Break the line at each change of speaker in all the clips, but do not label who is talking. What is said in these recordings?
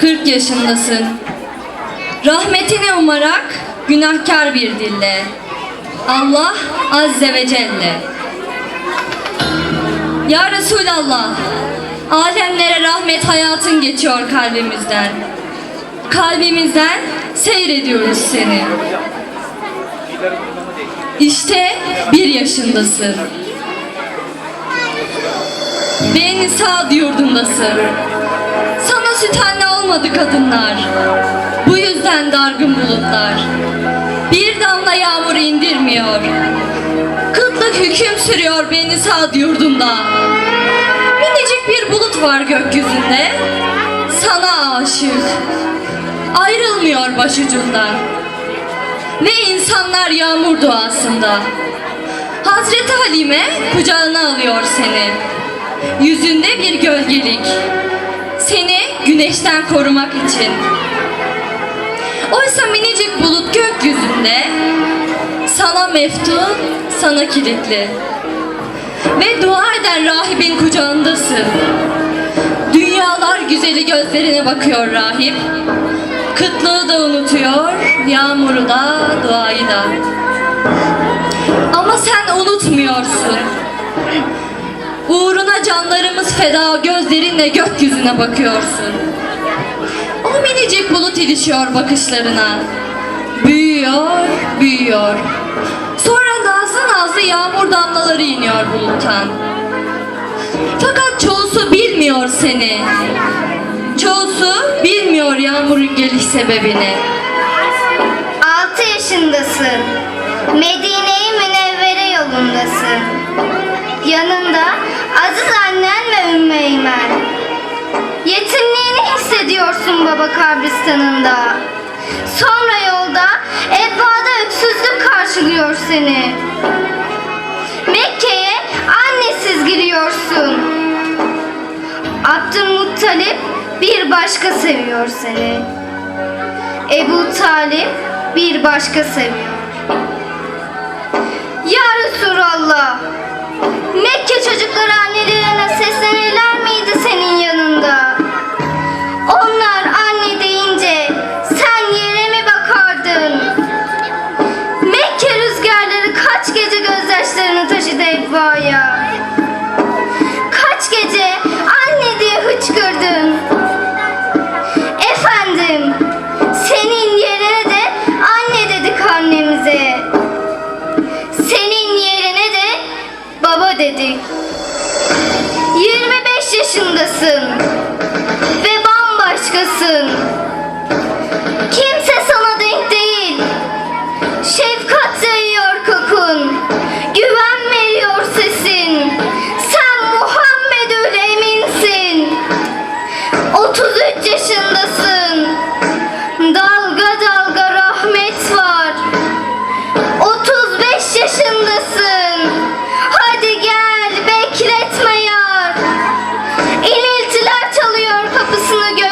40 yaşındasın. Rahmetini umarak günahkar bir dille. Allah Azze ve Celle. Ya Resulallah, alemlere rahmet hayatın geçiyor kalbimizden. Kalbimizden seyrediyoruz seni. İşte bir yaşındasın. Ben Sağ yurdundasın. Sana süt anne olmadı kadınlar. Bu yüzden dargın bulutlar. Bir damla yağmur indirmiyor. Kıtlık hüküm sürüyor beni Sağ yurdunda. Minicik bir bulut var gökyüzünde. Sana aşık. Ayrılmıyor başucundan. Ve insanlar yağmur duasında. Hazreti Halime kucağına alıyor seni. Yüzünde bir gölgelik. Seni güneşten korumak için. Oysa minicik bulut gökyüzünde sana meftun, sana kilitli. Ve dua eden rahibin kucağındasın. Dünyalar güzeli gözlerine bakıyor rahip. Kıtlığı da unutuyor, yağmuru da, duayı da. Ama sen unutmuyorsun. Uğruna canlarımız feda gözlerinle gökyüzüne bakıyorsun. O minicik bulut ilişiyor bakışlarına. Büyüyor, büyüyor. Sonra nazlı nazlı yağmur damlaları iniyor buluttan. Fakat çoğusu bilmiyor seni. Çoğusu bilmiyor yağmurun geliş sebebini.
6 yaşındasın. Medine-i Münevvere yolundasın. Eymen. Yetimliğini hissediyorsun baba kabristanında. Sonra yolda Ebva'da öksüzlük karşılıyor seni. Mekke'ye annesiz giriyorsun. Abdülmuttalip bir başka seviyor seni. Ebu Talip bir başka seviyor. Ya Resulallah, Mekke çocukları Ebva'ya. Kaç gece anne diye hıçkırdın. Efendim, senin yerine de anne dedik annemize. Senin yerine de baba dedik. 25 yaşındasın Dalga rahmet var. 35 yaşındasın. Hadi gel bekletme yar. İniltiler çalıyor kapısını göklerin.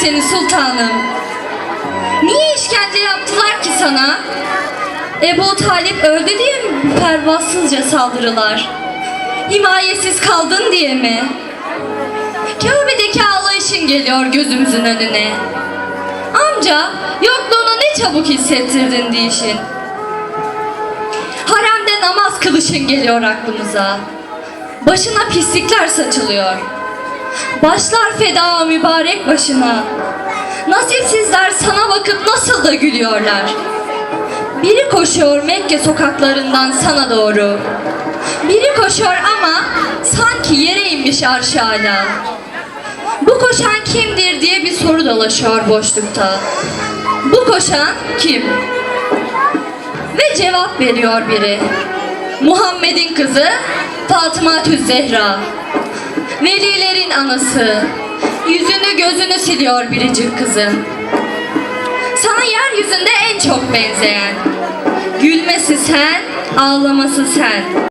Seni sultanım? Niye işkence yaptılar ki sana? Ebu Talip öldü diye mi pervasızca saldırılar? Himayesiz kaldın diye mi? Kabe'deki ağlayışın geliyor gözümüzün önüne. Amca yokluğunu ne çabuk hissettirdin diyişin. Haremde namaz kılışın geliyor aklımıza. Başına pislikler saçılıyor. Başlar feda mübarek başına. Nasipsizler sana bakıp nasıl da gülüyorlar. Biri koşuyor Mekke sokaklarından sana doğru. Biri koşuyor ama sanki yere inmiş arş ala. Bu koşan kimdir diye bir soru dolaşıyor boşlukta. Bu koşan kim? Ve cevap veriyor biri. Muhammed'in kızı Fatıma Tüz Zehra. Velilerin anası. Yüzünü gözünü siliyor biricik kızım. Sana yeryüzünde en çok benzeyen. Gülmesi sen, ağlaması sen.